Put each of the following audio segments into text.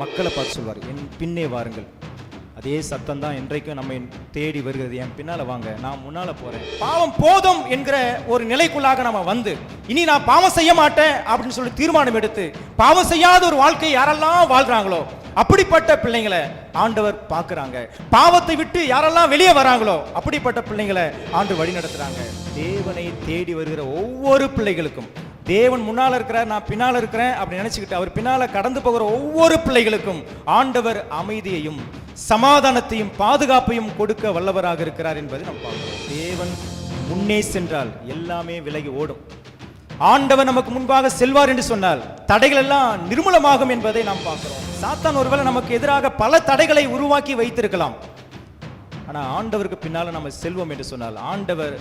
மக்களை பார்த்து சொல்வார் என் பின்னே வாருங்கள். அதே சத்தம் தான் இன்றைக்கும் நம்மை தேடி வருகிறது. என் பின்னால வாங்க நான் முன்னால போறேன். பாவம் போதும் என்கிற ஒரு நிலைக்குள்ளாக நம்ம வந்து இனி நான் பாவம் செய்ய மாட்டேன் அப்படின்னு சொல்லி தீர்மானம் எடுத்து பாவம் செய்யாத ஒரு வாழ்க்கை யாரெல்லாம் வாழ்றாங்களோ அப்படிப்பட்ட பிள்ளைங்களை ஆண்டவர் பார்க்குறாங்க. பாவத்தை விட்டு யாரெல்லாம் வெளியே வராங்களோ அப்படிப்பட்ட பிள்ளைங்களை ஆண்டு வழி நடத்துறாங்க தேவனை தேடி வருகிற ஒவ்வொரு பிள்ளைகளுக்கும் தேவன் முன்னால இருக்கிறார் நான் பின்னால இருக்கிறேன் அப்படி நினச்சிக்கிட்டு அவர் பின்னால் கடந்து போகிற ஒவ்வொரு பிள்ளைகளுக்கும் ஆண்டவர் அமைதியையும் சமாதானத்தையும் பாதுகாப்பையும் கொடுக்க வல்லவராக இருக்கிறார் என்பதை நாம் பார்க்கிறோம். தேவன் முன்னே சென்றால் எல்லாமே விலகி ஓடும். ஆண்டவர் நமக்கு முன்பாக செல்வார் என்று சொன்னால் தடைகள் எல்லாம் நிர்மூலமாகும் என்பதை நாம் பார்க்கிறோம். சாத்தான் ஒருவேளை நமக்கு எதிராக பல தடைகளை உருவாக்கி வைத்திருக்கலாம். ஆனா ஆண்டவருக்கு பின்னால நம்ம செல்வோம் என்று சொன்னால் ஆண்டவர்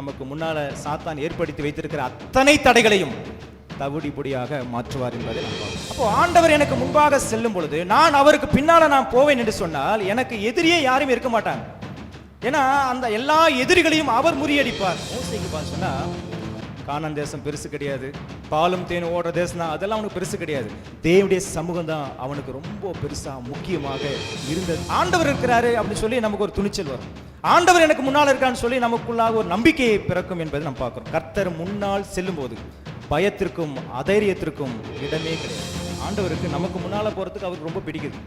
நமக்கு முன்னால சாத்தான் ஏற்படுத்தி வைத்திருக்கிற அத்தனை தடைகளையும் தவிடி பொடியாக மாற்றுவார் என்பதை அப்போ ஆண்டவர் எனக்கு முன்பாக செல்லும் பொழுது நான் அவருக்கு பின்னால நான் போவேன் என்று சொன்னால் எனக்கு எதிரியே யாரும் இருக்க மாட்டாங்க. ஏன்னா அந்த எல்லா எதிரிகளையும் அவர் முறியடிப்பார். மோசைக்கு சொன்னால் காணான் தேசம் பெருசு கிடையாது. பாலும் தேனும் ஓடுற தேசம் தான் அதெல்லாம் அவனுக்கு பெருசு கிடையாது. தேவனுடைய சமூகம் தான் அவனுக்கு ரொம்ப பெருசா முக்கியமாக இருந்தது. ஆண்டவர் இருக்கிறாரு அப்படின்னு சொல்லி நமக்கு ஒரு துணிச்சல் வரும். ஆண்டவர் எனக்கு முன்னால் இருக்கான்னு சொல்லி நமக்குள்ளாக ஒரு நம்பிக்கையை பிறக்கும் என்பதை நம்ம பார்க்குறோம். கர்த்தர் முன்னால் செல்லும்போது பயத்திற்கும் அதைரியத்திற்கும் இடமே கிடையாது. ஆண்டவருக்கு நமக்கு முன்னால் போகிறதுக்கு அவருக்கு ரொம்ப பிடிக்குது.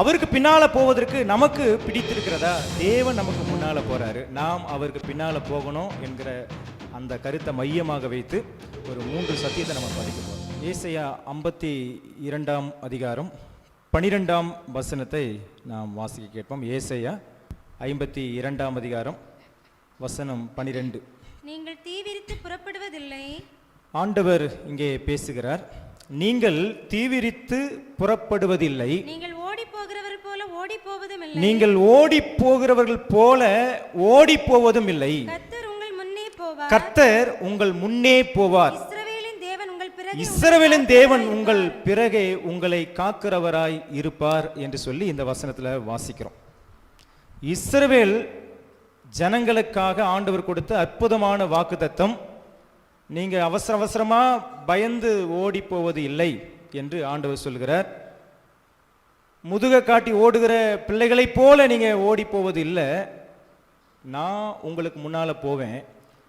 அவருக்கு பின்னால் போவதற்கு நமக்கு பிடித்திருக்கிறதா? தேவன் நமக்கு முன்னால் போகிறாரு நாம் அவருக்கு பின்னால் போகணும் என்கிற அந்த கருத்தை மையமாக வைத்து ஒரு மூன்று சத்தியத்தை நம்ம படிக்க ஏசையா ஐம்பத்தி இரண்டாம் அதிகாரம் பனிரெண்டாம் வசனத்தை நாம் வாசிக்க கேட்போம். ஏசையா ஐம்பத்தி இரண்டாம் அதிகாரம் வசனம் பனிரெண்டு. நீங்கள் தீவிரித்து புறப்படுவதில்லை. ஆண்டவர் இங்கே பேசுகிறார். நீங்கள் தீவிரித்து புறப்படுவதில்லை. நீங்கள் ஓடி போகிறவர் போல ஓடி போவதும் இல்லை நீங்கள் ஓடி போகிறவர்கள் போல ஓடி போவதும் இல்லை முன்னே போவார். கர்த்தர் உங்கள் முன்னே போவார். இஸ்ரவேலின் தேவன் உங்கள் பிறகு உங்கள் காக்கிறவராய் இருப்பார் என்று சொல்லி இந்த வசனத்துல வாசிக்கிறோம். இஸ்ரவேல் ஜனங்களுக்காக ஆண்டவர் கொடுத்த அற்புதமான வாக்குத்தத்தம் நீங்க அவசர அவசரமா பயந்து ஓடி போவது இல்லை என்று ஆண்டவர் சொல்கிறார். முதுக காட்டி ஓடுகிற பிள்ளைகளைப் போல நீங்க ஓடி போவது இல்லை. நான் உங்களுக்கு முன்னால போவேன்.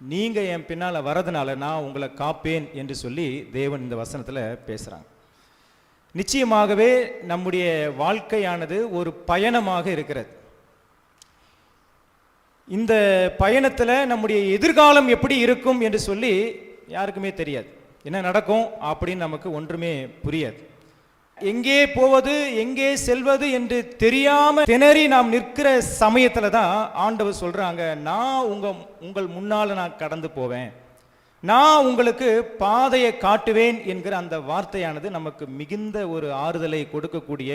நீங்கள் என் பின்னால் வரதுனால நான் உங்களை காப்பேன் என்று சொல்லி தேவன் இந்த வசனத்தில் பேசுகிறாங்க நிச்சயமாகவே நம்முடைய வாழ்க்கையானது ஒரு பயணமாக இருக்கிறது. இந்த பயணத்தில் நம்முடைய எதிர்காலம் எப்படி இருக்கும் என்று சொல்லி யாருக்குமே தெரியாது. என்ன நடக்கும் அப்படின்னு நமக்கு ஒன்றுமே புரியாது. எங்கே போவது எங்கே செல்வது என்று தெரியாம திணறி நாம் நிற்கிற சமயத்துல தான் ஆண்டவர் சொல்றாங்க நான் உங்க உங்கள் முன்னால நான் கடந்து போவேன். நான் உங்களுக்கு பாதையை காட்டுவேன் என்கிற அந்த வார்த்தையானது நமக்கு மிகுந்த ஒரு ஆறுதலை கொடுக்கக்கூடிய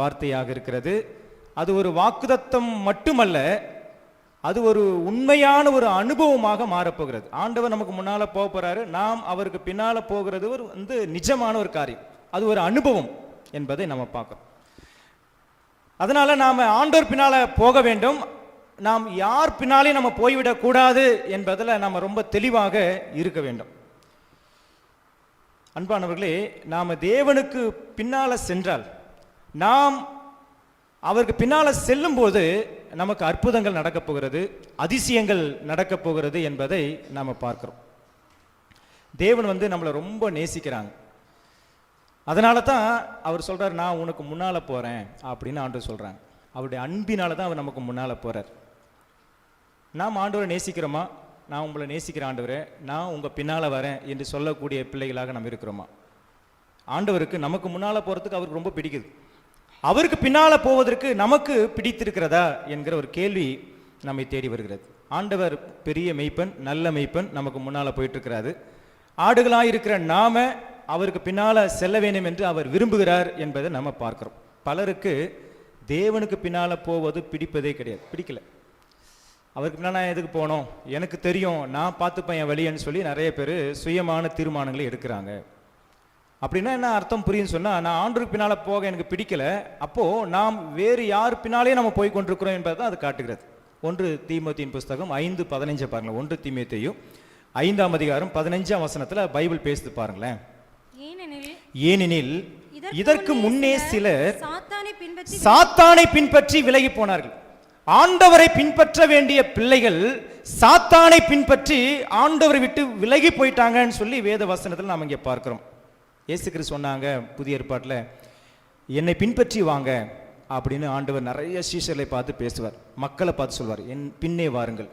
வார்த்தையாக இருக்கிறது. அது ஒரு வாக்குதத்தம் மட்டுமல்ல அது ஒரு உண்மையான ஒரு அனுபவமாக மாறப்போகிறது. ஆண்டவர் நமக்கு முன்னால போக போறாரு. நாம் அவருக்கு பின்னால போகிறது ஒரு வந்து நிஜமான ஒரு காரியம். அது ஒரு அனுபவம் என்பதை நம்ம பார்க்கிறோம். அதனால் நாம் ஆண்டோர் பின்னால் போக வேண்டும். நாம் யார் பின்னாலே நம்ம போய்விடக்கூடாது என்பதில் நம்ம ரொம்ப தெளிவாக இருக்க வேண்டும். அன்பானவர்களே நாம் தேவனுக்கு பின்னால் சென்றால் நாம் அவருக்கு பின்னால் செல்லும்போது நமக்கு அற்புதங்கள் நடக்கப் போகிறது அதிசயங்கள் நடக்கப் போகிறது என்பதை நாம் பார்க்கிறோம். தேவன் வந்து நம்மளை ரொம்ப நேசிக்கிறாங்க. அதனால தான் அவர் சொல்கிறார் நான் உனக்கு முன்னால் போகிறேன் அப்படின்னு ஆண்டவர் சொல்கிறாங்க அவருடைய அன்பினால தான் அவர் நமக்கு முன்னால் போகிறார் நாம் ஆண்டவரை நேசிக்கிறோமா? நான் உங்களை நேசிக்கிற ஆண்டவரே. நான் உங்கள் பின்னால் வரேன் என்று சொல்லக்கூடிய பிள்ளைகளாக நாம் இருக்கிறோமா? ஆண்டவருக்கு நமக்கு முன்னால் போகிறதுக்கு அவருக்கு ரொம்ப பிடிக்குது. அவருக்கு பின்னால் போவதற்கு நமக்கு பிடித்திருக்கிறதா என்கிற ஒரு கேள்வி நம்மை தேடி வருகிறது. ஆண்டவர் பெரிய மெய்ப்பன் நல்ல மெய்ப்பன் நமக்கு முன்னால் போயிட்டு இருக்கிறாரு இருக்கிற நாம அவருக்கு பின்னால் செல்ல வேண்டும் என்று அவர் விரும்புகிறார் என்பதை நம்ம பார்க்குறோம். பலருக்கு தேவனுக்கு பின்னால் போவது பிடிப்பதே கிடையாது. பிடிக்கல. அவருக்கு பின்னால் நான் எதுக்கு போகணும்? எனக்கு தெரியும் நான் பார்த்துப்பேன் என் வழியன்னு சொல்லி நிறைய பேர் சுயமான தீர்மானங்களை எடுக்கிறாங்க. அப்படின்னா என்ன அர்த்தம் புரியுன்னு சொன்னால் நான் ஆண்டுக்கு பின்னால் போக எனக்கு பிடிக்கல. அப்போது நாம் வேறு யார் பின்னாலே நம்ம போய் கொண்டிருக்கிறோம் என்பதை தான் அது காட்டுகிறது. ஒன்று தீமத்தியின் புஸ்தகம் ஐந்து பதினைஞ்சு பாருங்களேன். ஒன்று தீமத்தையும் ஐந்தாம் அதிகாரம் பதினைஞ்சாம் வசனத்தில் பைபிள் பேசுது பாருங்களேன். ஏனெனில் இதற்கு முன்னே சிலர் சாத்தானை பின்பற்றி விலகி போனார்கள். ஆண்டவரை பின்பற்ற வேண்டிய பிள்ளைகள் சாத்தானை பின்பற்றி ஆண்டவரை விட்டு விலகி போயிட்டாங்கன்னு சொல்லி வேத வசனத்தில் நாம் இங்கே பார்க்கிறோம். இயேசு கிறிஸ்து சொன்னாங்க புதிய ஏற்பாட்டில் என்னை பின்பற்றி வாங்க அப்படின்னு ஆண்டவர் நிறைய சீஷர்களை பார்த்து பேசுவார். மக்களை பார்த்து சொல்வார் என் பின்னே வாருங்கள்.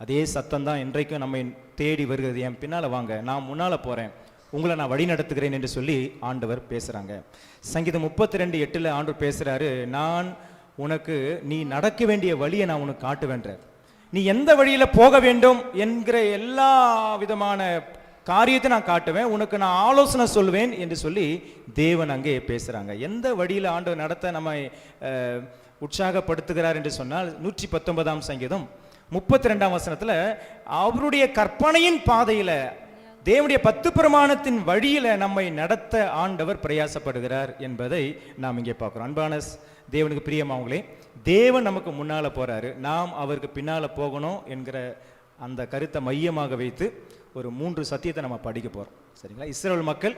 அதே சத்தம் தான் இன்றைக்கும் நம்மை தேடி வருகிறது. என் பின்னால் வாங்க. நான் முன்னால் போகிறேன் உங்களை நான் வழி நடத்துகிறேன் என்று சொல்லி ஆண்டவர் பேசுகிறாங்க சங்கீதம் முப்பத்தி ரெண்டு எட்டில் ஆண்டவர் பேசுகிறாரு நான் உனக்கு நீ நடக்க வேண்டிய வழியை நான் உனக்கு காட்டுவேன்றார் நீ எந்த வழியில் போக வேண்டும் என்கிற எல்லா விதமான காரியத்தை நான் காட்டுவேன் உனக்கு நான் ஆலோசனை சொல்வேன் என்று சொல்லி தேவன் அங்கே பேசுகிறாங்க எந்த வழியில் ஆண்டவர் நடத்த நம்ம உற்சாகப்படுத்துகிறார் என்று சொன்னால் நூற்றி பத்தொன்பதாம் சங்கீதம் முப்பத்தி ரெண்டாம் வசனத்தில் அவருடைய கற்பனையின் பாதையில் தேவனுடைய பத்து பிரமாணத்தின் வழியில நம்மை நடத்த ஆண்டவர் பிரயாசப்படுகிறார் என்பதை நாம் இங்கே பார்க்கிறோம். அன்பான தேவனுக்கு பிரியமாவங்களே தேவன் நமக்கு முன்னால போறாரு. நாம் அவருக்கு பின்னால போகணும் என்கிற அந்த கருத்தை மையமாக வைத்து ஒரு மூன்று சத்தியத்தை நம்ம படிக்க போறோம். சரிங்களா? இஸ்ரேல் மக்கள்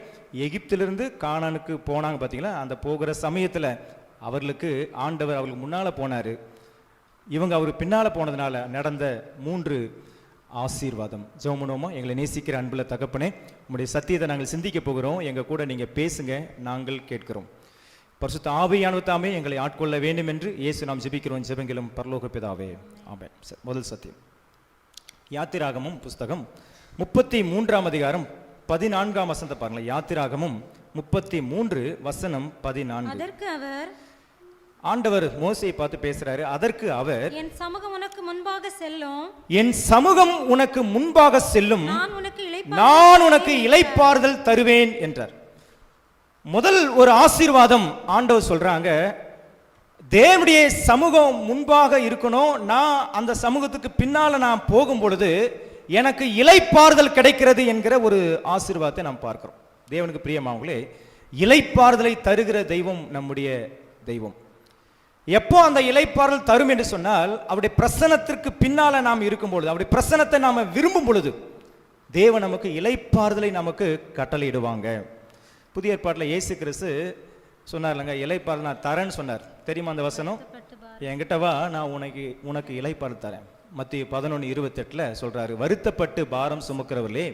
எகிப்திலிருந்து காணானுக்கு போனாங்க பார்த்தீங்களா அந்த போகிற சமயத்தில் அவர்களுக்கு ஆண்டவர் அவர்களுக்கு முன்னால போனாரு. இவங்க அவர் பின்னால போனதுனால நடந்த மூன்று ஆசீர்வாதம். ஜோமனோமோ எங்களை நேசிக்கிற அன்பில் தகப்பனே உங்களுடைய சத்தியத்தை நாங்கள் சிந்திக்க போகிறோம். எங்கள் கூட நீங்கள் பேசுங்க நாங்கள் கேட்கிறோம். பரிசுத்த ஆவியானவர் தாமே எங்களை ஆட்கொள்ள வேண்டும் என்று இயேசு நாம் ஜெபிக்கிறோம். ஜெபங்களும் பரலோக பிதாவே. ஆமே சார் முதல் சத்தியம். யாத்திராகமும் புஸ்தகம் முப்பத்தி மூன்றாம் அதிகாரம் பதினான்காம் வசனத்தை பாருங்களேன். யாத்திராகமும் முப்பத்தி மூன்று வசனம் பதினான்கு. அதற்கு அவர் ஆண்டவர் மோசையை பார்த்து பேசுறாரு. அதற்கு அவர் என் சமூகம் உனக்கு முன்பாக செல்லும். என் சமூகம் உனக்கு முன்பாக செல்லும். நான் உனக்கு இளைப்பாறுதல் தருவேன். என்றார். முதல் ஒரு ஆசீர்வாதம் ஆண்டவர் சொல்றாங்க. தேவனுடைய சமூகம் முன்பாக இருக்கணும். நான் அந்த சமூகத்துக்கு பின்னால நான் போகும் பொழுது எனக்கு இளைப்பாறுதல் கிடைக்கிறது என்கிற ஒரு ஆசீர்வாதத்தை நாம் பார்க்கிறோம். தேவனுக்கு பிரியமானவங்களே இளைப்பாறுதலை தருகிற தெய்வம் நம்முடைய தெய்வம். எப்போ அந்த இலைப்பாறல் தரும் என்று சொன்னால் அவருடைய பிரசனத்திற்கு பின்னால நாம் இருக்கும் பொழுது அவருடைய பிரசனத்தை நாம் விரும்பும் பொழுது தேவன் நமக்கு இலைப்பாறுதலை நமக்கு கட்டளையிடுவாங்க. புதிய ஏற்பாட்டில் இயேசு கிறிஸ்து சொன்னார் இல்லைங்க இலைப்பாறு நான் தரேன்னு சொன்னார். தெரியுமா அந்த வசனம்? என்கிட்டவா நான் உனக்கு உனக்கு இலைப்பாறு தரேன். மத்திய பதினொன்று இருபத்தெட்டில் சொல்கிறாரு வருத்தப்பட்டு பாரம் சுமக்கிறவர்களே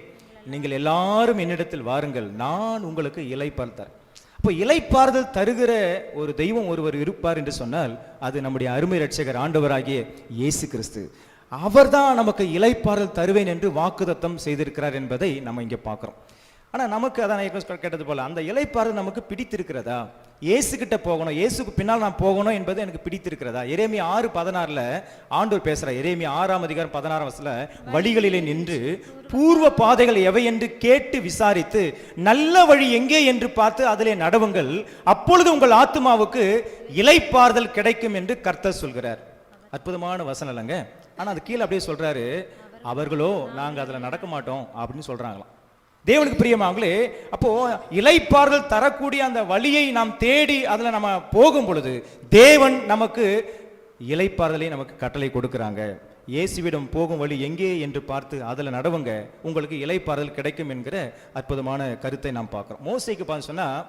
நீங்கள் எல்லாரும் என்னிடத்தில் வாருங்கள் நான் உங்களுக்கு இலைப்பாறு தரேன். அப்போ இலைப்பாறுதல் தருகிற ஒரு தெய்வம் ஒருவர் இருப்பார் என்று சொன்னால் அது நம்முடைய அருமை ரட்சகர் ஆண்டவராகிய இயேசு கிறிஸ்து. அவர்தான் நமக்கு இலைப்பாறுதல் தருவேன் என்று வாக்குதத்தம் செய்திருக்கிறார் என்பதை நம்ம இங்கே பார்க்குறோம். ஆனால் நமக்கு அதான் கேட்டது போல அந்த இலைப்பாறுதல் நமக்கு பிடித்திருக்கிறதா? இயேசுகிட்ட போகணும் இயேசுக்கு பின்னால் நான் போகணும் என்பது எனக்கு பிடித்திருக்கிறதா? எரேமி ஆறு பதினாறில் ஆண்டூர் பேசுகிறார் எரேமி ஆறாம் அதிகாரம் பதினாறாம் வசல வழிகளிலே நின்று பூர்வ பாதைகள் எவை என்று கேட்டு விசாரித்து நல்ல வழி எங்கே என்று பார்த்து அதிலே நடவுங்கள். அப்பொழுது உங்கள் ஆத்மாவுக்கு இலைப்பாறுதல் கிடைக்கும் என்று கர்த்தர் சொல்கிறார். அற்புதமான வசனம் இல்லைங்க. ஆனால் அது கீழே அப்படியே சொல்கிறாரு அவர்களோ நாங்கள் அதில் நடக்க மாட்டோம் அப்படின்னு சொல்கிறாங்களாம் தேவனுக்கு பிரியமாங்களே அப்போ இலைப்பார்கள் தரக்கூடிய அந்த வழியை நாம் தேடி அதில் நம்ம போகும் பொழுது தேவன் நமக்கு இலைப்பார்களை நமக்கு கட்டளை கொடுக்குறாங்க. இயேசுவிடம் போகும் வழி எங்கே என்று பார்த்து அதில் நடவுங்க உங்களுக்கு இலைப்பாறுதல் கிடைக்கும் என்கிற அற்புதமான கருத்தை நாம் பார்க்குறோம். மோசைக்கு பார்த்து சொன்னால்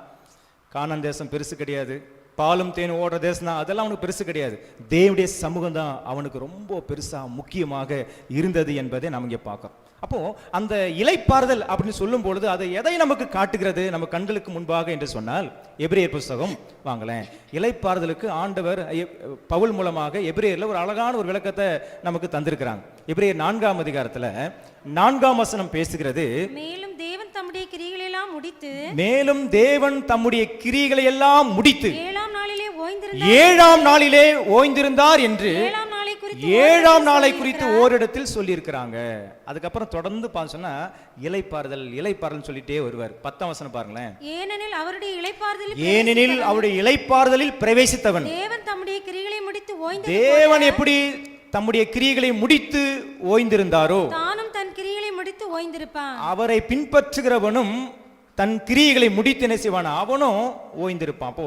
காணான் தேசம் பெருசு கிடையாது பாலும் தேனும் ஓடுற தேசம் தான் அதெல்லாம் அவனுக்கு பெருசு கிடையாது. தேவனுடைய சமூகம் தான் அவனுக்கு ரொம்ப பெருசாக முக்கியமாக இருந்தது என்பதை நாம் இங்கே பார்க்குறோம். அப்போ அந்த இலைப்பாறுதல் அப்படின்னு சொல்லும் பொழுது அதை எதை நமக்கு காட்டுகிறது? நம்ம கண்களுக்கு முன்பாக என்று சொன்னால் எபிரேயர் புஸ்தகம். வாங்களேன். இலைப்பாறுதலுக்கு ஆண்டவர் பவுல் மூலமாக எபிரேயர்ல ஒரு அழகான ஒரு விளக்கத்தை நமக்கு தந்திருக்கிறாங்க. எபிரேயர் நான்காம் அதிகாரத்துல நான்காம் வசனம் பேசுகிறது மேலும் தேவன் தம்முடைய கிரிகளெல்லாம் முடித்து மேலும் தேவன் தம்முடைய கிரியைகளை எல்லாம் முடித்து ஏழாம் நாளிலே ஓய்ந்திருந்த ஏழாம் நாளிலே ஓய்ந்திருந்தார் என்று ஏழாம் நாளை குறித்து ஓரிடத்தில் சொல்லியிருக்கிறாங்க. அதுக்கப்புறம் தொடர்ந்து பார்த்து சொன்னா இலைப்பாறுதல் இலைப்பாறுதல் சொல்லிட்டே வருவார். பத்தாம் வசனம் பாருங்களேன். ஏனெனில் அவருடைய இளைப்பாறுதலில் ஏனெனில் அவருடைய இலைப்பாறுதலில் பிரவேசித்தவன். தேவன் தம்முடைய கிரிகளை முடித்து ஓய்ந்து தேவன் எப்படி தம்முடைய கிரியைகளை முடித்து ஓய்ந்திருந்தாரோ தானும் தன் கிரிகளை முடித்து ஓய்ந்திருப்பான். அவரை பின்பற்றுகிறவனும் தன் கிரியைகளை முடித்து என்ன செய்வான்? அவனும் ஓய்ந்திருப்பான். அப்போ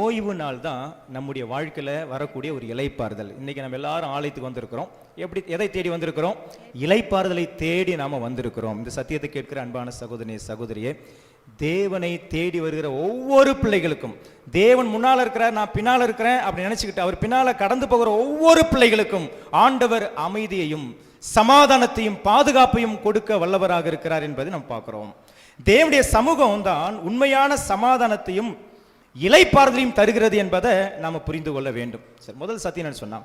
ஓய்வு நாள் தான் நம்முடைய வாழ்க்கையில வரக்கூடிய ஒரு இலைப்பாறுதல். இன்னைக்கு நம்ம எல்லாரும் ஆலயத்துக்கு வந்திருக்கிறோம். எப்படி எதை தேடி வந்திருக்கிறோம்? இலைப்பாறுதலை தேடி நாம வந்திருக்கிறோம். இந்த சத்தியத்தை கேட்கிற அன்பான சகோதரி சகோதரியே தேவனை தேடி வருகிற ஒவ்வொரு பிள்ளைகளுக்கும் தேவன் முன்னால் இருக்கிறார் நான் பின்னால் இருக்கிறேன் அப்படி நினைச்சுக்கிட்டு அவர் பின்னால கடந்து போகிற ஒவ்வொரு பிள்ளைகளுக்கும் ஆண்டவர் அமைதியையும் சமாதானத்தையும் பாதுகாப்பையும் கொடுக்க வல்லவராக இருக்கிறார் என்பதை நாம் பார்க்கிறோம். தேவனுடைய சமூகம் தான் உண்மையான சமாதானத்தையும் இலைப்பாறுதலையும் தருகிறது என்பதை நாம புரிந்து கொள்ள வேண்டும். சரி முதல் சத்தியம் என்ன சொன்னா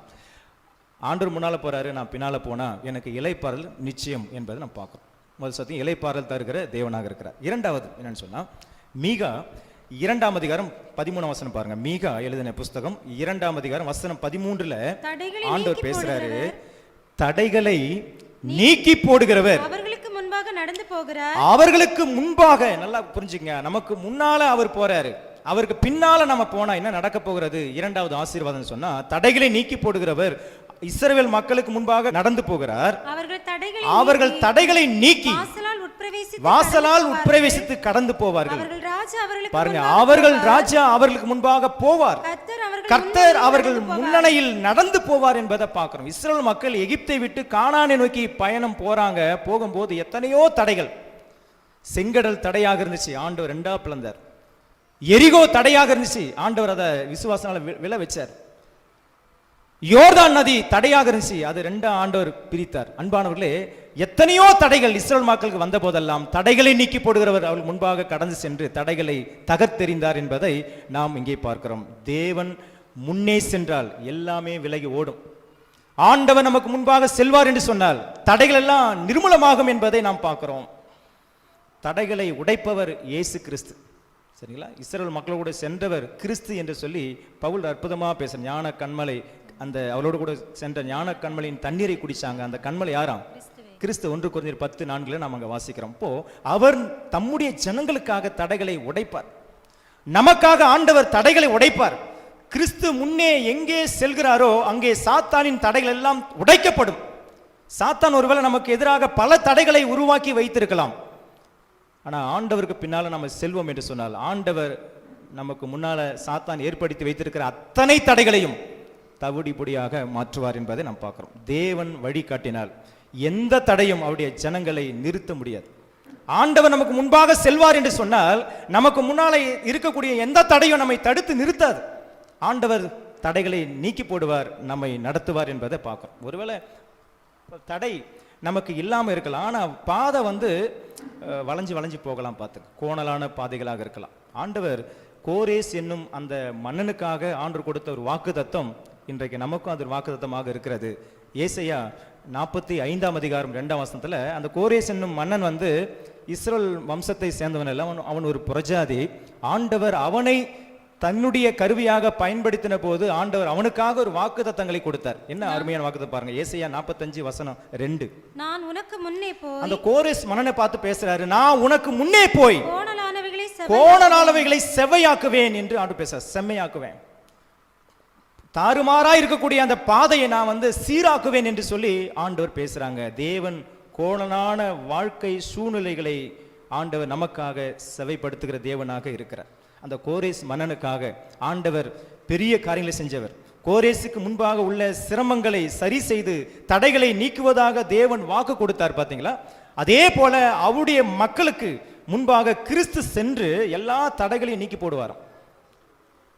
ஆண்டவர் முன்னால போறாரு நான் பின்னால போனா எனக்கு இலைப்பாறல் நிச்சயம் என்பதை நம்ம பார்க்கிறோம் முதல் சத்தியம் இலைப்பாறல் தருகிற தேவனாக இருக்கிறார். இரண்டாவது என்னன்னு சொன்னா மீகா இரண்டாம் அதிகாரம் பதிமூணாம் வசனம் பாருங்க. மீகா எழுதின புஸ்தகம் இரண்டாம் அதிகாரம் வசனம் பதிமூன்றுல ஆண்டவர் பேசுறாரு. தடைகளை நீக்கி போடுகிறவர். முன்பாக நடந்து போகிறார். அவர்களுக்கு முன்பாக நல்லா புரிஞ்சுங்க நமக்கு முன்னால அவர் போறாரு. அவருக்கு பின்னால நம்ம போனா என்ன நடக்க போகிறது? இரண்டாவது ஆசீர்வாதம் சொன்னா தடைகளை நீக்கி போடுகிறவர் இஸ்ரவேல் மக்களுக்கு முன்பாக நடந்து போகிறார். அவர்கள் தடைகளை நீக்கி வாசலால் உட்பிரவேசித்து வாசலால் கடந்து உட்பிரவேசித்து கடந்து போவார்கள். ராஜா அவர்களுக்கு பாருங்க அவர்கள். ராஜா அவர்களுக்கு முன்பாக போவார். கர்த்தர் அவர்கள் முன்னணியில் நடந்து போவார். என்பதை பார்க்கிறோம். இஸ்ரேல் மக்கள் எகிப்தை விட்டு கானானை நோக்கி பயணம் போறாங்க. போகும்போது எத்தனையோ தடைகள். செங்கடல் தடையாக இருந்துச்சு. ஆண்டவர் ரெண்டா பிளந்தார். எரிகோ தடையாக இருந்துச்சு. ஆண்டவர் அதை விசுவாசனால வி- விழ வச்சார். யோர்தான் நதி தடையாக இருந்துச்சு. அது ரெண்டா ஆண்டவர் பிரித்தார். அன்பானவர்களே எத்தனையோ தடைகள் இஸ்ரேல் மக்களுக்கு வந்த போதெல்லாம் தடைகளை நீக்கி போடுகிறவர் அவள் முன்பாக கடந்து சென்று தடைகளை தகர்த்தெறிந்தார் என்பதை நாம் இங்கே பார்க்கிறோம். தேவன் முன்னே சென்றால் எல்லாமே விலகி ஓடும். ஆண்டவர் நமக்கு முன்பாக செல்வார் என்று சொன்னால் தடைகள் எல்லாம் நிர்மூலமாகும் என்பதை நாம் பார்க்கிறோம். தடைகளை உடைப்பவர் இயேசு கிறிஸ்து. சரிங்களா? இஸ்ரேல் மக்களோடு சென்றவர் கிறிஸ்து என்று சொல்லி பவுல் அற்புதமாக பேச ஞான கண்மலை அந்த அவளோடு கூட சென்ற ஞான கண்மலையின் தண்ணீரை குடிச்சாங்க. அந்த கண்மலை யாராம்? கிறிஸ்து ஒன்று குறைஞ்சர் பத்து நான்குல நாம் அங்கே வாசிக்கிறோம். இப்போ அவர் தம்முடைய ஜனங்களுக்காக தடைகளை உடைப்பார். நமக்காக ஆண்டவர் தடைகளை உடைப்பார். கிறிஸ்து முன்னே எங்கே செல்கிறாரோ அங்கே சாத்தானின் தடைகள் எல்லாம் உடைக்கப்படும். சாத்தான் ஒருவேளை நமக்கு எதிராக பல தடைகளை உருவாக்கி வைத்திருக்கலாம். ஆனா ஆண்டவருக்கு பின்னால நம்ம செல்வோம் என்று சொன்னால் ஆண்டவர் நமக்கு முன்னால சாத்தான் ஏற்படுத்தி வைத்திருக்கிற அத்தனை தடைகளையும் தவிடிபொடியாக மாற்றுவார் என்பதை நாம் பார்க்குறோம். தேவன் வழி காட்டினால் எந்த தடையும் அவருடைய ஜனங்களை நிறுத்த முடியாது. ஆண்டவர் நமக்கு முன்பாக செல்வார் என்று சொன்னால் நமக்கு முன்னால் இருக்கக்கூடிய எந்த தடையும் நம்மை தடுத்து நிறுத்தாது. ஆண்டவர் தடைகளை நீக்கி போடுவார் நம்மை நடத்துவார் என்பதை பார்க்கிறோம். ஒருவேளை தடை நமக்கு இல்லாமல் இருக்கலாம். ஆனால் பாதை வந்து வளைஞ்சு வளைஞ்சு போகலாம் பார்த்துக்க கோணலான பாதைகளாக இருக்கலாம். ஆண்டவர் கோரேஸ் என்னும் அந்த மன்னனுக்காக ஆண்டு கொடுத்த ஒரு வாக்கு தத்தம் இன்றைக்கு நமக்கும் அது ஒரு வாக்கு தத்தமாக இருக்கிறது. ஏசையா நாற்பத்தி ஐந்தாம் அதிகாரம் ரெண்டாம் வசனத்துல அந்த கோரேஸ் என்னும் மன்னன் வந்து இஸ்ரேல் வம்சத்தை சேர்ந்தவன் அல்ல அவன் அவன் ஒரு புரஜாதி. ஆண்டவர் அவனை தன்னுடைய கருவியாக பயன்படுத்தின போது ஆண்டவர் அவனுக்காக ஒரு வாக்குத்தத்தங்களை கொடுத்தார். என்ன அருமையான வாக்குத்தம் பாருங்க. ஏசையா நாற்பத்தஞ்சு வசனம் ரெண்டு. நான் உனக்கு முன்னே போய் அந்த கோரேஸ் மன்னனை பார்த்து பேசுறாரு நான் உனக்கு முன்னே போய் கோணலானவைகளை செவ்வையாக்குவேன் என்று ஆண்டு பேச செம்மையாக்குவேன். தாறுமாறா இருக்கக்கூடிய அந்த பாதையை நான் வந்து சீராக்குவேன் என்று சொல்லி ஆண்டவர் பேசுறாங்க. தேவன் கோணலான வாழ்க்கை சூழ்நிலைகளை ஆண்டவர் நமக்காக செவைப்படுத்துகிற தேவனாக இருக்கிறார். அந்த கோரேஸ் மன்னனுக்காக ஆண்டவர் பெரிய காரியங்களை செஞ்சவர். கோரேசுக்கு முன்பாக உள்ள சிரமங்களை சரி செய்து தடைகளை நீக்குவதாக தேவன் வாக்கு கொடுத்தார் பார்த்தீங்களா அதே போல அவருடைய மக்களுக்கு முன்பாக கிறிஸ்து சென்று எல்லா தடைகளையும் நீக்கி போடுவாராம்.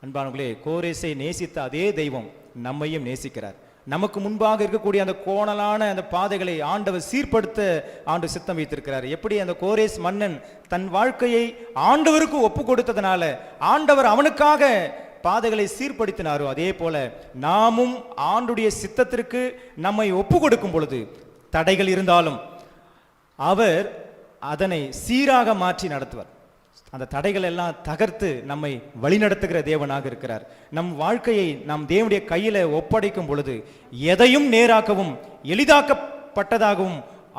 அன்பானவர்களே கோரேசை நேசித்த அதே தெய்வம் நம்மையும் நேசிக்கிறார். நமக்கு முன்பாக இருக்கக்கூடிய அந்த கோணலான அந்த பாதைகளை ஆண்டவர் சீர்படுத்த ஆண்டு சித்தம் வைத்திருக்கிறார். எப்படி அந்த கோரேஸ் மன்னன் தன் வாழ்க்கையை ஆண்டவருக்கு ஒப்பு கொடுத்ததுனால ஆண்டவர் அவனுக்காக பாதைகளை சீர்படுத்தினாரோ அதே போல நாமும் ஆண்டுடைய சித்தத்திற்கு நம்மை ஒப்பு கொடுக்கும் பொழுது தடைகள் இருந்தாலும் அவர் அதனை சீராக மாற்றி நடத்துவார். அந்த தடைகள் எல்லாம் தகர்த்து நம்மை வழிநடத்துகிற தேவனாக இருக்கிறார். நம் வாழ்க்கையை நாம் தேவனுடைய கையில் ஒப்படைக்கும் பொழுது எதையும் நேராக்கவும் எளிதாக்கப்பட்டதாகவும்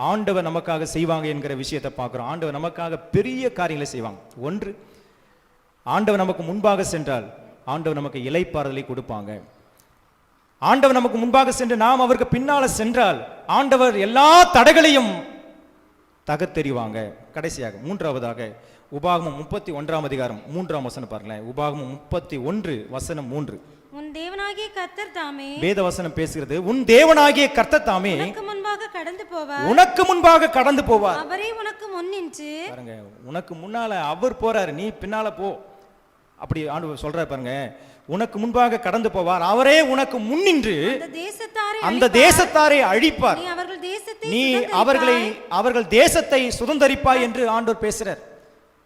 ஆண்டவர் நமக்காக செய்வாங்க என்கிற விஷயத்தை பார்க்குறோம். ஆண்டவர் நமக்காக பெரிய காரியங்களை செய்வாங்க. ஒன்று ஆண்டவர் நமக்கு முன்பாக சென்றால் ஆண்டவர் நமக்கு இலைப்பாறுதலை கொடுப்பாங்க. ஆண்டவர் நமக்கு முன்பாக சென்று நாம் அவருக்கு பின்னால சென்றால் ஆண்டவர் எல்லா தடைகளையும் தகத்தெறிவாங்க கடைசியாக மூன்றாவதாக உபாகமம் முப்பத்தி ஒன்றாம் அதிகாரம் மூன்றாம் வசனம் பாருங்களேன். உபாகமம் முப்பத்தி ஒன்று வசனம் மூன்று. உன் தேவனாகிய கர்த்தர் தாமே. வேத வசனம் பேசுகிறது உன் தேவனாகிய கர்த்தர் தாமே. உனக்கு முன்பாக கடந்து போவார். உனக்கு முன்பாக கடந்து போவார். அவரே உனக்கு முன் நின்று. பாருங்க உனக்கு முன்னால அவர் போறாரு நீ பின்னால போ. அப்படி ஆண்டு சொல்றாரு பாருங்க உனக்கு முன்பாக கடந்து போவார் அவரே உனக்கு முன்னின்று அந்த தேசத்தாரை அந்த அழிப்பார். தேசத்தாரை அழிப்பார். நீ அவர்கள் தேசத்தை நீ சுதந்தரிப்பாய். அவர்களை அவர்கள் தேசத்தை சுதந்தரிப்பாய் என்று ஆண்டவர் பேசுறார்.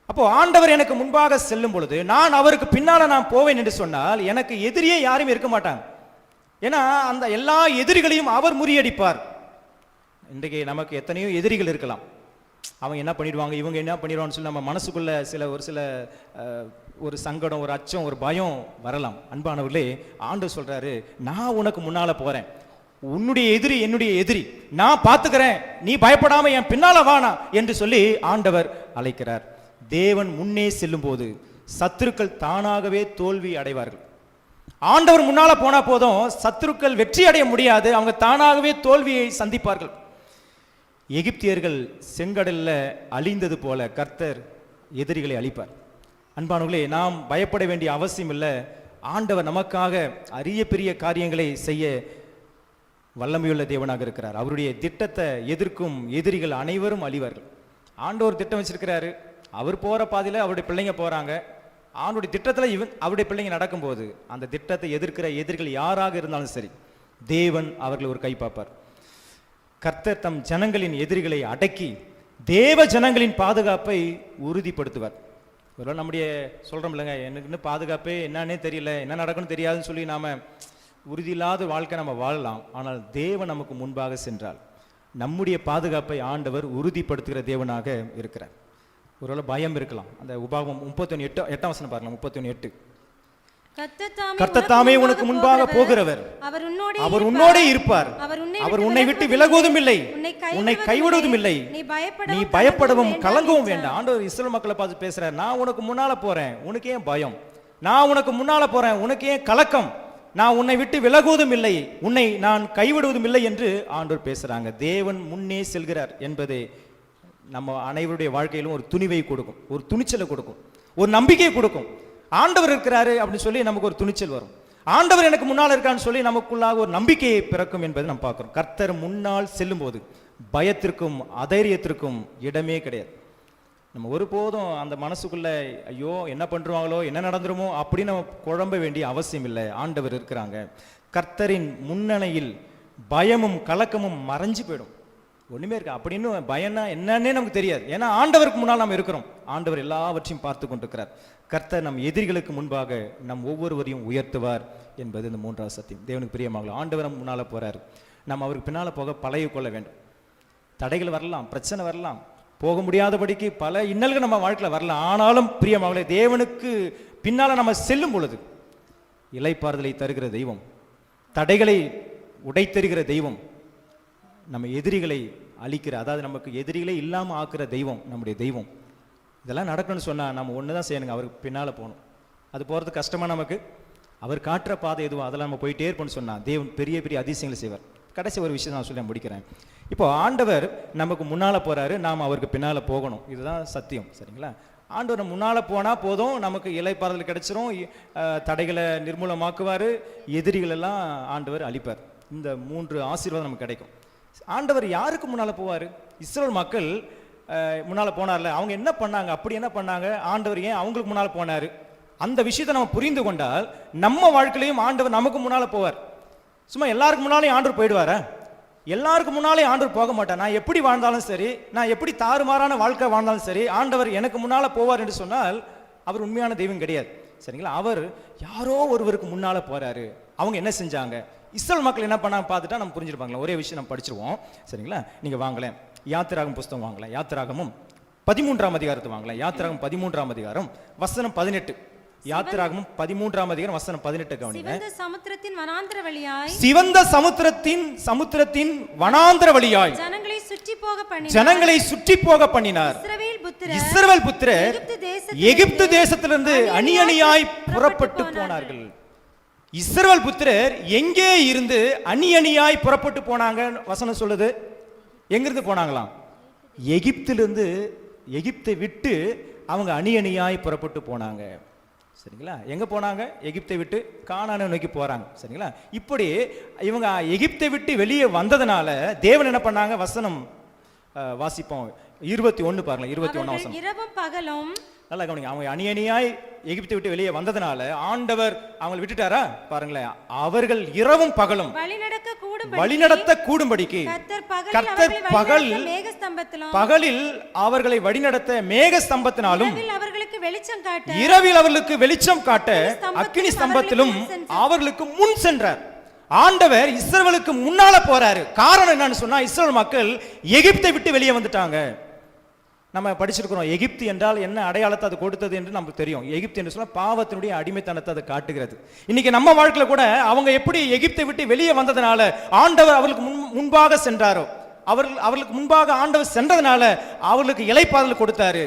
அப்போ ஆண்டவர் எனக்கு முன்பாக செல்லும் பொழுது நான் அவருக்கு பின்னால நான் போவேன் என்று சொன்னால் எனக்கு எதிரியே யாரும் இருக்க மாட்டாங்க. ஏன்னா அந்த எல்லா எதிரிகளையும் அவர் முறியடிப்பார். இன்றைக்கு நமக்கு எத்தனையோ எதிரிகள் இருக்கலாம். அவங்க என்ன பண்ணிடுவாங்க இவங்க என்ன பண்ணிடுவான்னு சொல்லி நம்ம மனசுக்குள்ள சில ஒரு சில ஒரு சங்கடம் ஒரு அச்சம் ஒரு பயம் வரலாம். அன்பானவர்களே ஆண்டு சொல்றாரு நான் உனக்கு முன்னால போறேன். உன்னுடைய எதிரி என்னுடைய எதிரி. நான் பார்த்துக்கிறேன். நீ பயப்படாம என் பின்னால வானா என்று சொல்லி ஆண்டவர் அழைக்கிறார். தேவன் முன்னே செல்லும்போது சத்துருக்கள் தானாகவே தோல்வி அடைவார்கள். ஆண்டவர் முன்னால் போனால் போதும் சத்துருக்கள் வெற்றி அடைய முடியாது அவங்க தானாகவே தோல்வியை சந்திப்பார்கள். எகிப்தியர்கள் செங்கடல்ல அழிந்தது போல கர்த்தர் எதிரிகளை அழிப்பார். அன்பானவர்களே நாம் பயப்பட வேண்டிய அவசியம் இல்லை. ஆண்டவர் நமக்காக அரிய பெரிய காரியங்களை செய்ய வல்லமையுள்ள தேவனாக இருக்கிறார். அவருடைய திட்டத்தை எதிர்க்கும் எதிரிகள் அனைவரும் அழிவார்கள். ஆண்டவர் திட்டம் வச்சிருக்கிறாரு. அவர் போகிற பாதையில் அவருடைய பிள்ளைங்க போகிறாங்க அவனுடைய திட்டத்தில் இவன் அவருடைய பிள்ளைங்க நடக்கும்போது அந்த திட்டத்தை எதிர்க்கிற எதிரிகள் யாராக இருந்தாலும் சரி தேவன் அவர்களை ஒரு கை பார்ப்பார். கர்த்தர் தம் ஜனங்களின் எதிரிகளை அடக்கி தேவ ஜனங்களின் பாதுகாப்பை உறுதிப்படுத்துவார். ஒருவேளை நம்முடைய சொல்கிறோம் இல்லைங்க எனக்கு இன்னும் பாதுகாப்பே என்னன்னே தெரியல என்ன நடக்கும்னு தெரியாதுன்னு சொல்லி நாம உறுதியில்லாத வாழ்க்கை நம்ம வாழலாம். ஆனால் தேவன் நமக்கு முன்பாக சென்றால் நம்முடைய பாதுகாப்பை ஆண்டவர் உறுதிப்படுத்துகிற தேவனாக இருக்கிறார். ஒருவேளை பயம் இருக்கலாம். அந்த உபாகம் முப்பத்தொன்று எட்டு எட்டாம் வசனம் பாருங்க முப்பத்தொன்று எட்டு. கர்த்தர் கர்த்தர் தாமே உனக்கு முன்பாக போகிறவர். அவர் உன்னோடே அவர் இருப்பார். உன்னோடே இருப்பார். அவர் உன்னை விட்டு விலகுவதும் இல்லை. உன்னை கைவிடுவதும் இல்லை. நீ பயப்படவும் கலங்கவும் வேண்டாம். ஆண்டவர் இஸ்ரேல் மக்களை பார்த்து பேசுறார். நான் உனக்கு முன்னால போறேன். உனக்கு ஏன் பயம்? நான் உனக்கு முன்னால போறேன். உனக்கு ஏன் கலக்கம்? நான் உன்னை விட்டு விலகுவதும் இல்லை. உன்னை நான் கைவிடுவதும் இல்லை என்று ஆண்டவர் பேசுறாங்க. தேவன் முன்னே செல்கிறார் என்பது நம்ம அனைவருடைய வாழ்க்கையிலும் ஒரு துணிவை கொடுக்கும் ஒரு துணிச்சலை கொடுக்கும் ஒரு நம்பிக்கையை கொடுக்கும். ஆண்டவர் இருக்கிறாரு அப்படின்னு சொல்லி நமக்கு ஒரு துணிச்சல் வரும். ஆண்டவர் எனக்கு முன்னால் இருக்கான்னு சொல்லி நமக்குள்ளாக ஒரு நம்பிக்கையை பிறக்கும் என்பதை நம்ம பார்க்குறோம். கர்த்தர் முன்னால் செல்லும்போது பயத்திற்கும் அதைரியத்திற்கும் இடமே கிடையாது. நம்ம ஒருபோதும் அந்த மனசுக்குள்ளே ஐயோ என்ன பண்ணுறாங்களோ என்ன நடந்துருமோ அப்படின்னு நம்ம குழம்ப வேண்டிய அவசியம் இல்லை. ஆண்டவர் இருக்கிறாங்க. கர்த்தரின் முன்னணியில் பயமும் கலக்கமும் மறைஞ்சு போயிடும். ஒன்றுமே இருக்கு. அப்படின்னு பயம்னா என்னன்னே நமக்கு தெரியாது. ஏன்னா ஆண்டவருக்கு முன்னால் நாம் இருக்கிறோம். ஆண்டவர் எல்லாவற்றையும் பார்த்து கொண்டிருக்கிறார். கர்த்தர் நம் எதிரிகளுக்கு முன்பாக நம் ஒவ்வொருவரையும் உயர்த்துவார் என்பது இந்த மூன்றாவது சத்தியம். தேவனுக்கு பிரியமாகலாம் ஆண்டவர் முன்னால் போகிறார் நம்ம அவருக்கு பின்னால் போக பழகி கொள்ள வேண்டும். தடைகள் வரலாம் பிரச்சனை வரலாம். போக முடியாதபடிக்கு பல இன்னல்கள் நம்ம வாழ்க்கையில் வரலாம். ஆனாலும் பிரியமாகல தேவனுக்கு பின்னால் நம்ம செல்லும் பொழுது இலைப்பாறுதலை தருகிற தெய்வம் தடைகளை உடைத்தெறுகிற தெய்வம் நம்ம எதிரிகளை அழிக்கிற அதாவது நமக்கு எதிரிகளே இல்லாமல் ஆக்குற தெய்வம் நம்முடைய தெய்வம். இதெல்லாம் நடக்கணும்னு சொன்னால் நம்ம ஒன்று தான் செய்யணுங்க அவருக்கு பின்னால் போகணும். அது போகிறது கஷ்டமாக நமக்கு? அவர் காட்டுற பாதை எதுவோ? அதெல்லாம் நம்ம போயிட்டே இருப்போம்னு சொன்னால் தேவன் பெரிய பெரிய அதிசயங்களை செய்வார். கடைசி ஒரு விஷயம் நான் சொல்லி முடிக்கிறேன். இப்போ ஆண்டவர் நமக்கு முன்னால் போகிறாரு நாம் அவருக்கு பின்னால் போகணும். இதுதான் சத்தியம் சரிங்களா? ஆண்டவர் முன்னால் போனால் போதும் நமக்கு இலைப்பாறுதல் கிடைச்சிரும் தடைகளை நிர்மூலமாக்குவார் எதிரிகளெல்லாம் ஆண்டவர் அழிப்பார். இந்த மூன்று ஆசீர்வாதம் நமக்கு கிடைக்கும். ஆண்டவர் யாருக்கு முன்னால் போவார்? இஸ்ரோல் மக்கள் முன்னால் போனார்ல. அவங்க என்ன பண்ணாங்க? அப்படி என்ன பண்ணாங்க? ஆண்டவர் ஏன் அவங்களுக்கு முன்னால் போனாரு? அந்த விஷயத்தை நம்ம புரிந்து கொண்டால் நம்ம வாழ்க்கையிலையும் ஆண்டவர் நமக்கு முன்னால் போவார். சும்மா எல்லாருக்கு முன்னாலேயும் ஆண்டவர் போயிடுவாரா? எல்லாருக்கு முன்னாலேயும் ஆண்டவர் போக மாட்டார். நான் எப்படி வாழ்ந்தாலும் சரி நான் எப்படி தாறுமாறான வாழ்க்கை வாழ்ந்தாலும் சரி ஆண்டவர் எனக்கு முன்னால் போவார் என்று சொன்னால் அவர் உண்மையான தெய்வம் கிடையாது. சரிங்களா? அவர் யாரோ ஒருவருக்கு முன்னால் போகிறாரு அவங்க என்ன செஞ்சாங்க? இஸ்ரேல் மக்கள் என்ன பண்ணாங்க பார்த்துட்டா நம்ம புரிஞ்சிருப்பாங்களா? ஒரே விஷயம் நம்ம படிச்சிருவோம். சரிங்களா? நீங்க வாங்கலேன். யாத்திராகம் புஸ்தகம் வாங்கலாம். யாத்திராகமும் பதிமூன்றாம் அதிகாரத்தை வாங்கலாம். யாத்திராகம் பதிமூன்றாம் அதிகாரம் வசனம் பதினெட்டு. யாத்திராகமும் பதிமூன்றாம் அதிகாரம் வசனம் பதினெட்டு கவனிங்க. சிவந்த சமுத்திரத்தின் வனாந்திர வழியாய். சிவந்த சமுத்திரத்தின் சமுத்திரத்தின் வனாந்திர வழியாய். ஜனங்களை சுற்றி போக பண்ணி ஜனங்களை சுற்றி போக பண்ணினார். இஸ்ரவேல் புத்திரர் எகிப்து தேசத்திலிருந்து அணி அணியாய் புறப்பட்டு போனார்கள். இஸ்ரவேல் புத்திரர் எங்கே இருந்து அணி அணியாய் புறப்பட்டு போனாங்க வசனம் சொல்லுது. எங்கிருந்து போனாங்களாம்? எகிப்திலிருந்து எகிப்தை விட்டு அவங்க அணி அணியாய் புறப்பட்டு போனாங்க. சரிங்களா? எங்க போனாங்க? எகிப்தை விட்டு கானானை நோக்கி போறாங்க. சரிங்களா? இப்படி இவங்க எகிப்தை விட்டு வெளியே வந்ததுனால தேவன் என்ன பண்ணாங்க? வசனம் வாசிப்போம். இருபத்தி ஒன்று பாருங்க இருபத்தி ஒன்று அவர்கள் இரவும் பகலும் நல்லா கவனிங்க. அவங்க அணி அணியாய் எகிப்தை விட்டு வெளியே வந்ததுனால ஆண்டவர் அவங்களை விட்டுட்டாரா? பாருங்களேன். அவர்கள் இரவும் பகலும் வழிநடத்த கூடும்படிக்கு கர்த்தர் பகல் பகலில் அவர்களை வழிநடத்த மேக ஸ்தம்பத்தினாலும் இரவில் அவர்களுக்கு வெளிச்சம் காட்ட இரவில் அவர்களுக்கு வெளிச்சம் காட்ட அக்கினி ஸ்தம்பத்திலும் அவர்களுக்கு முன் அவர்களுக்கு முன் சென்றார். ஆண்டவர் இஸ்ரவேலுக்கு முன்னால போறாரு. காரணம் என்னன்னு சொன்னா இஸ்ரவேல் மக்கள் எகிப்தை விட்டு வெளியே வந்துட்டாங்க. நம்ம படிச்சிருக்கிறோம். எகிப்து என்றால் என்ன அடையாளத்தை அது கொடுத்தது என்று நமக்கு தெரியும். எகிப்து என்று சொன்னால் பாவத்தினுடைய அடிமைத்தனத்தை அது காட்டுகிறது. இன்னைக்கு நம்ம வாழ்க்கையில் கூட அவங்க எப்படி எகிப்தை விட்டு வெளியே வந்ததுனால ஆண்டவர் அவர்களுக்கு முன் முன்பாக சென்றாரோ அவர்கள் அவர்களுக்கு முன்பாக ஆண்டவர் சென்றதுனால அவர்களுக்கு இலைப்பாதல் கொடுத்தாரு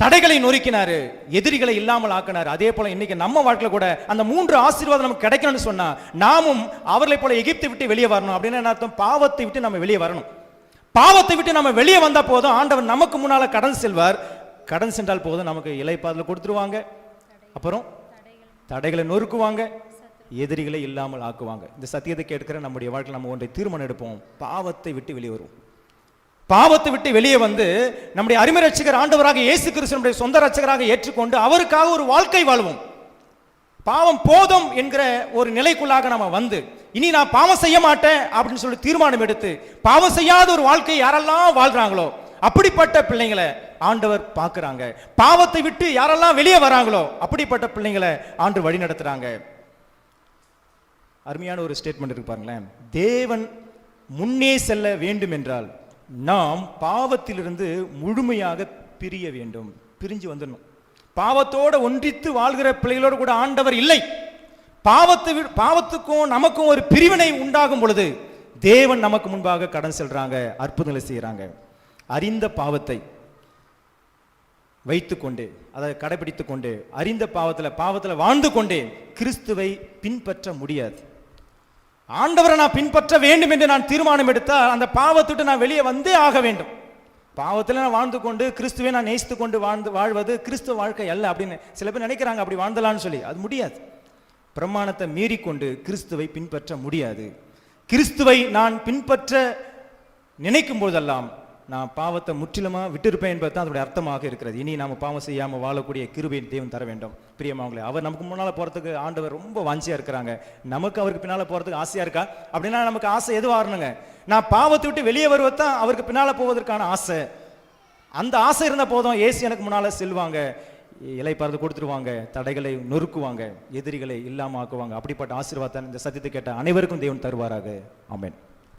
தடைகளை நொறுக்கினாரு எதிரிகளை இல்லாமல் ஆக்கினார். அதே போல இன்னைக்கு நம்ம வாழ்க்கையில் கூட அந்த மூன்று ஆசீர்வாதம் நமக்கு கிடைக்கணும்னு சொன்னா நாமும் அவர்களை போல எகிப்தை விட்டு வெளியே வரணும். அப்படின்னு என்ன அர்த்தம்? பாவத்தை விட்டு நம்ம வெளியே வரணும். பாவத்தை விட்டு நம்ம வெளியே வந்தால் போதும். ஆண்டவர் நமக்கு முன்னால் கடன் செல்வார். கடன் சென்றால் போதும். நமக்கு இலைப்பாதல் கொடுத்துருவாங்க. அப்புறம் தடைகளை நொறுக்குவாங்க. எதிரிகளை இல்லாமல் ஆக்குவாங்க. இந்த சத்தியத்தை கேட்கிற நம்முடைய வாழ்க்கையில் நம்ம ஒன்றை தீர்மானம் எடுப்போம். பாவத்தை விட்டு வெளியே வருவோம். பாவத்தை விட்டு வெளியே வந்து நம்முடைய அருமை ரட்சகர் ஆண்டவராக இயேசு கிறிஸ்து நம்முடைய சொந்த ரட்சகராக ஏற்றுக்கொண்டு அவருக்காக ஒரு வாழ்க்கை வாழ்வோம். பாவம் போதும் என்கிற ஒரு நிலைக்குள்ளாக நம்ம வந்து இனி நான் பாவம் செய்ய மாட்டேன் அப்படின்னு சொல்லி தீர்மானம் எடுத்து பாவம் செய்யாத ஒரு வாழ்க்கை யாரெல்லாம் வாழ்றாங்களோ அப்படிப்பட்ட பிள்ளைங்களை ஆண்டவர் பார்க்குறாங்க. பாவத்தை விட்டு யாரெல்லாம் வெளியே வராங்களோ அப்படிப்பட்ட பிள்ளைங்களை ஆண்டு வழி நடத்துறாங்க. அருமையான ஒரு ஸ்டேட்மெண்ட் இருக்கு பாருங்களேன். தேவன் முன்னே செல்ல வேண்டும் என்றால் நாம் பாவத்திலிருந்து முழுமையாக பிரிய வேண்டும். பிரிஞ்சு வந்துடணும். பாவத்தோட ஒன்றித்து வாழ்கிற பிள்ளைகளோடு கூட ஆண்டவர் இல்லை. பாவத்தை பாவத்துக்கும் நமக்கும் ஒரு பிரிவினை உண்டாகும் பொழுது தேவன் நமக்கு முன்பாக கடன் செல்றாங்க அற்புதங்களை செய்கிறாங்க அறிந்த பாவத்தை வைத்துக்கொண்டு அதை கடைபிடித்து கொண்டு அறிந்த பாவத்தில் பாவத்தில் வாழ்ந்து கொண்டே கிறிஸ்துவை பின்பற்ற முடியாது. ஆண்டவரை நான் பின்பற்ற வேண்டும் என்று நான் தீர்மானம் எடுத்தால் அந்த பாவத்துட்டு நான் வெளியே வந்தே ஆக வேண்டும். பாவத்தில் நான் வாழ்ந்து கொண்டு கிறிஸ்துவை நான் நேசித்து கொண்டு வாழ்ந்து வாழ்வது கிறிஸ்துவ வாழ்க்கை அல்ல அப்படின்னு சில பேர் நினைக்கிறாங்க அப்படி வாழ்ந்தலாம்னு சொல்லி. அது முடியாது. பிரமாணத்தை மீறிக்கொண்டு கிறிஸ்துவை பின்பற்ற முடியாது. கிறிஸ்துவை நான் பின்பற்ற நினைக்கும் போதெல்லாம் நான் பாவத்தை முற்றிலுமா விட்டிருப்பேன் என்பது தான் அதோடைய அர்த்தமாக இருக்கிறது. இனி நாம பாவம் செய்யாமல் வாழக்கூடிய கிருபையை தேவன் தர வேண்டும். பிரியமாவங்களே அவர் நமக்கு முன்னால் போகிறதுக்கு ஆண்டவர் ரொம்ப வாஞ்சியாக இருக்கிறாங்க. நமக்கு அவருக்கு பின்னால் போகிறதுக்கு ஆசையாக இருக்கா? அப்படின்னா நமக்கு ஆசை எதுவாக வரணுங்க? நான் பாவத்தை விட்டு வெளியே வருவதான் அவருக்கு பின்னால் போவதற்கான ஆசை. அந்த ஆசை இருந்த போதும். ஏசி எனக்கு முன்னால் செல்வாங்க. இலை பறந்து கொடுத்துருவாங்க. தடைகளை நொறுக்குவாங்க. எதிரிகளை இல்லாமல் ஆக்குவாங்க. அப்படிப்பட்ட ஆசீர்வாதத்தை இந்த சத்தியத்தை கேட்ட அனைவருக்கும் தேவன் தருவாராக. ஆமேன்.